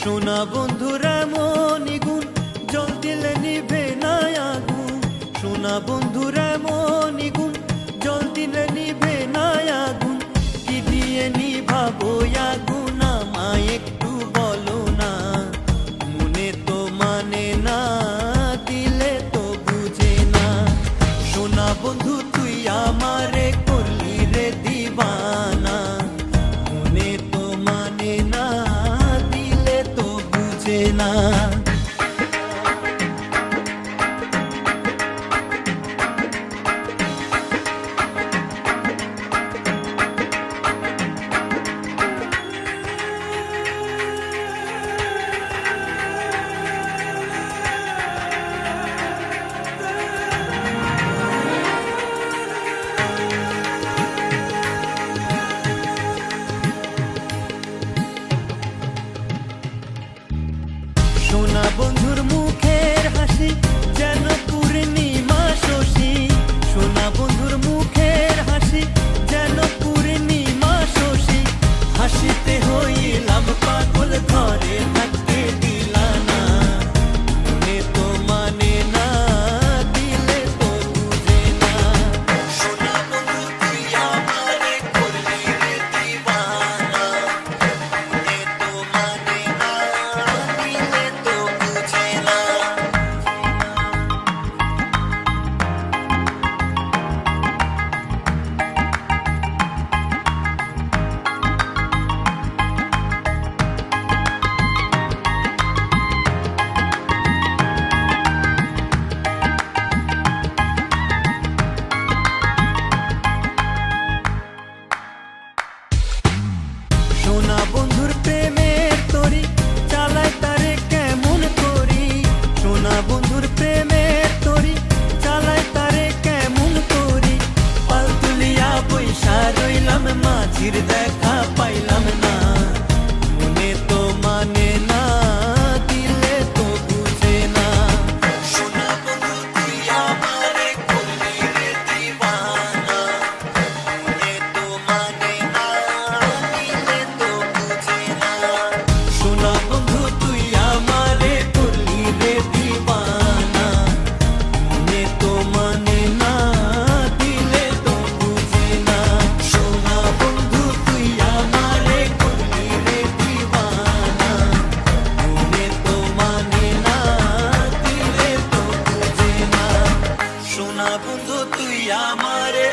সোনা বন্ধুরা এমন গুণ, জল দিলে নিভে না আগুন। সোনা বন্ধুরা এমন গুণ, জল দিলে নিভে না আগুন। কি দিয়ে নিভাবো আগুন মা একটু বলো না। মনে তো মানে না, দিলে তো বুঝে না। সোনা বন্ধু, তুই আমারে করলি রে দিবান। love. bondurmu apa না বন্ধু তুই আমারে।